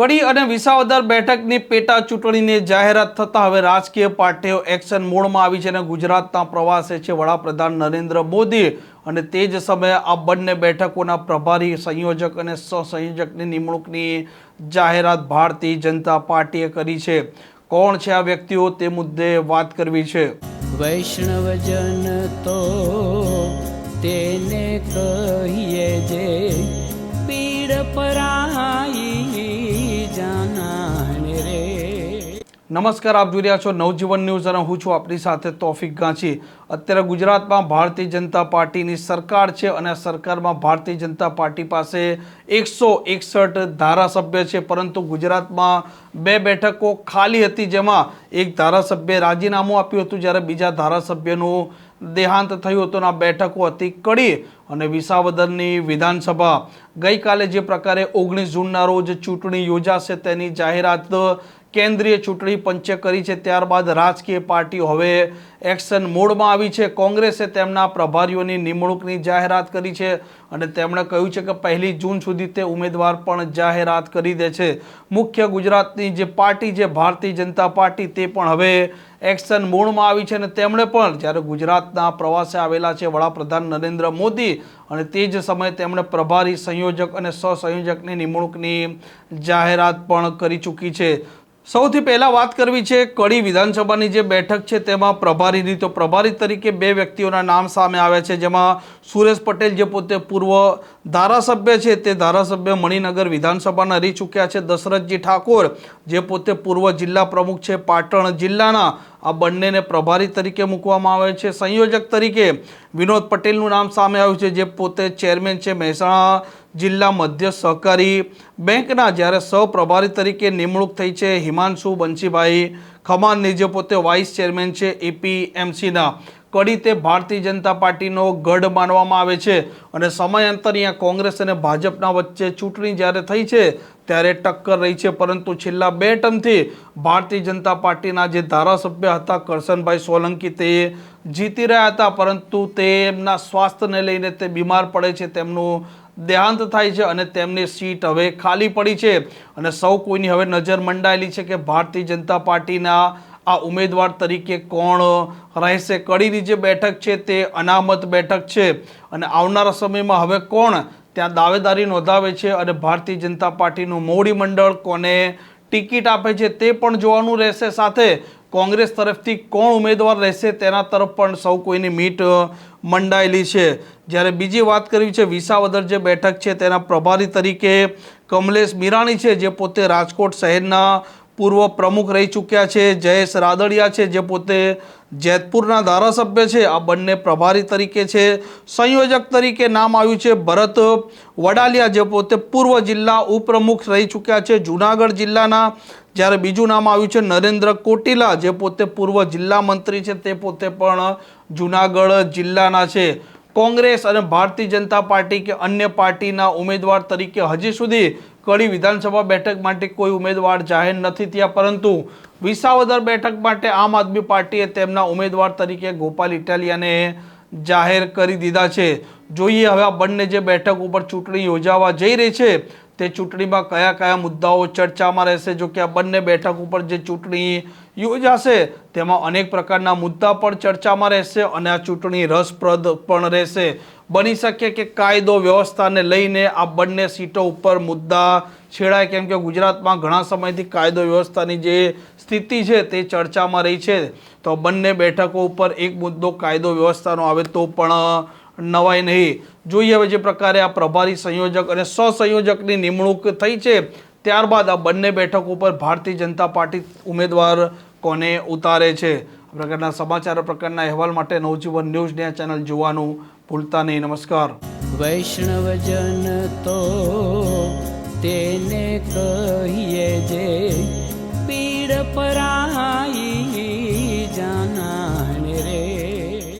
કડી અને વિસાવદર બેઠકની પેટા ચૂંટણીની જાહેરાત થતાં હવે રાજકીય પાર્ટીઓ એક્શન મોડમાં આવી છે અને ગુજરાતના પ્રવાસે છે વડાપ્રધાન નરેન્દ્ર મોદી. અને તે જ સમયે આ બંને બેઠકોના પ્રભારી સંયોજક અને સહસંયોજકની નિમણૂકની જાહેરાત ભારતીય જનતા પાર્ટીએ કરી છે. કોણ છે આ વ્યક્તિઓ તે મુદ્દે વાત કરવી છે. વૈષ્ણવજન તો તેને કહીએ જે પીડ પરાઈ નમસ્કાર, આપ જોઈ રહ્યા છો નવજીવન ન્યૂઝ અને હું છું આપણી સાથે તોફિક ગાંચી. અત્યારે ગુજરાતમાં ભારતીય જનતા પાર્ટીની સરકાર છે અને આ સરકારમાં ભારતીય જનતા પાર્ટી પાસે એકસો એકસઠ ધારાસભ્ય છે, પરંતુ ગુજરાતમાં બે બેઠકો ખાલી હતી જેમાં એક ધારાસભ્યે રાજીનામું આપ્યું હતું. જ્યારે બીજા ધારાસભ્યનું દેહાંત થયું હતું આ બેઠકો હતી કડી અને વિસાવદરની વિધાનસભા. ગઈકાલે જે પ્રકારે ઓગણીસ જૂનના રોજ ચૂંટણી યોજાશે તેની જાહેરાત કેન્દ્રીય ચૂંટણી પંચે કરી છે. ત્યારબાદ રાજકીય પાર્ટીઓ હવે એક્શન મોડમાં આવી છે. કોંગ્રેસે તેમના પ્રભારીઓની નિમણૂકની જાહેરાત કરી છે અને તેમણે કહ્યું છે કે પહેલી જૂન સુધી તે ઉમેદવાર પણ જાહેરાત કરી દે છે. મુખ્ય ગુજરાતની જે પાર્ટી છે, ભારતીય જનતા પાર્ટી, તે પણ હવે એક્શન મોડમાં આવી છે અને તેમણે પણ જ્યારે ગુજરાતના પ્રવાસે આવેલા છે વડાપ્રધાન નરેન્દ્ર મોદી અને તે જ સમયે તેમણે પ્રભારી સંયોજક અને સહસંયોજકની નિમણૂકની જાહેરાત પણ કરી ચૂકી છે. સૌથી પહેલાં વાત કરવી છે કડી વિધાનસભાની જે બેઠક છે, તેમાં પ્રભારીની તો પ્રભારી તરીકે બે વ્યક્તિઓના નામ સામે આવ્યા છે, જેમાં સુરેશ પટેલ જે પોતે પૂર્વ ધારાસભ્ય છે, તે ધારાસભ્ય મણિનગર વિધાનસભાના રહી ચૂક્યા છે, દશરથજી ઠાકોર જે પોતે પૂર્વ જિલ્લા પ્રમુખ છે, પાટણ જિલ્લાના. આ બંનેને પ્રભારી તરીકે મૂકવામાં આવે છે. સંયોજક તરીકે વિનોદ પટેલનું નામ સામે આવ્યું છે, જે પોતે ચેરમેન છે, મહેસાણા જિલ્લા મધ્ય સહકારી બેંકના જ્યારે સહપ્રભારી તરીકે નિમણૂક થઈ છે હિમાંશુ બંશીભાઈ. ખમાનની જે પોતે વાઇસ ચેરમેન છે એપીએમસીના. કડી તે ભારતીય જનતા પાર્ટીનો ગઢ માનવામાં આવે છે અને સમયાંતર અહીંયા કોંગ્રેસ અને ભાજપના વચ્ચે ચૂંટણી જ્યારે થઈ છે ત્યારે ટક્કર રહી છે, પરંતુ છેલ્લા બે ટર્મથી ભારતીય જનતા પાર્ટીના જે ધારાસભ્ય હતા કરશનભાઈ સોલંકી તે જીતી રહ્યા હતા, પરંતુ તેમના સ્વાસ્થ્યને લઈને તે બીમાર પડે છે તેમનું દેહાંત થાય છે અને તેમની સીટ હવે ખાલી પડી છે. અને સૌ કોઈની હવે નજર મંડાયેલી છે કે ભારતીય જનતા પાર્ટીના આ ઉમેદવાર તરીકે કોણ રહેશે? કડીની જે બેઠક છે તે અનામત બેઠક છે. અને આવનારા સમયમાં હવે કોણ ત્યાં દાવેદારી નોંધાવે છે અને ભારતીય જનતા પાર્ટીનું મોવડી મંડળ કોને ટિકિટ આપે છે તે પણ જોવાનું રહેશે સાથે. કોંગ્રેસ તરફથી કોણ ઉમેદવાર રહેશે તેના તરફ પણ સૌ કોઈની મીટ મંડાયેલી છે. જ્યારે બીજી વાત કરવી છે, વિસાવદર જે બેઠક છે તેના પ્રભારી તરીકે કમલેશ મીરાણી છે, જે પોતે રાજકોટ શહેરના પૂર્વ પ્રમુખ રહી ચૂક્યા છે, જયેશ રાદડિયા છે, જે પોતે જેતપુરના ધારાસભ્ય છે. આ બંને પ્રભારી તરીકે છે. સંયોજક તરીકે નામ આવ્યું છે ભરત વડાલિયા, જે પોતે પૂર્વ જિલ્લા ઉપપ્રમુખ રહી ચૂક્યા છે જુનાગઢ જિલ્લાના. જ્યારે બીજું નામ આવ્યું છે નરેન્દ્ર કોટીલા, જે પોતે પૂર્વ જિલ્લા મંત્રી છે, તે પોતે પણ જુનાગઢ જિલ્લાના છે. કોંગ્રેસ અને ભારતીય જનતા પાર્ટી કે અન્ય પાર્ટીના ઉમેદવાર તરીકે હજી સુધી કડી વિધાનસભા બેઠક માટે કોઈ ઉમેદવાર જાહેર નથી થયા, પરંતુ વિસાવદર બેઠક માટે આમ આદમી પાર્ટીએ તેમના ઉમેદવાર તરીકે ગોપાલ ઇટાલિયાને જાહેર કરી દીધા છે. જોઈએ હવે આ બંને જે બેઠક ઉપર ચૂંટણી યોજાવા જઈ રહી છે તે ચૂંટણીમાં કયા કયા મુદ્દાઓ ચર્ચામાં રહેશે? જો કે આ બંને બેઠક ઉપર જે ચૂંટણી યોજાશે, તેમાં અનેક પ્રકારના મુદ્દા પણ ચર્ચામાં રહેશે અને આ ચૂંટણી રસપ્રદ પણ રહેશે. બની શકે કે કાયદો વ્યવસ્થાને લઈને આ બંને સીટો ઉપર મુદ્દા છેડાય, કેમ કે ગુજરાતમાં ઘણા સમયથી કાયદો વ્યવસ્થાની જે સ્થિતિ છે તે ચર્ચામાં રહી છે. તો બંને બેઠકો ઉપર એક મુદ્દો કાયદો વ્યવસ્થાનો આવે તો પણ નવાય નહીં. જોઈએ હવે જે પ્રકારે આ પ્રભારી સંયોજક અને સહસંયોજકની નિમણૂક થઈ છે, ત્યારબાદ આ બંને બેઠક ઉપર ભારતીય જનતા પાર્ટી ઉમેદવાર કોને ઉતારે છે? આ પ્રકારના સમાચાર પ્રકારના અહેવાલ માટે નવજીવન ન્યૂઝને આ ચેનલ જોવાનું ભૂલતા નહીં. નમસ્કાર. વૈષ્ણવજન તો તેને કહીએ જે પીડ પરાઈ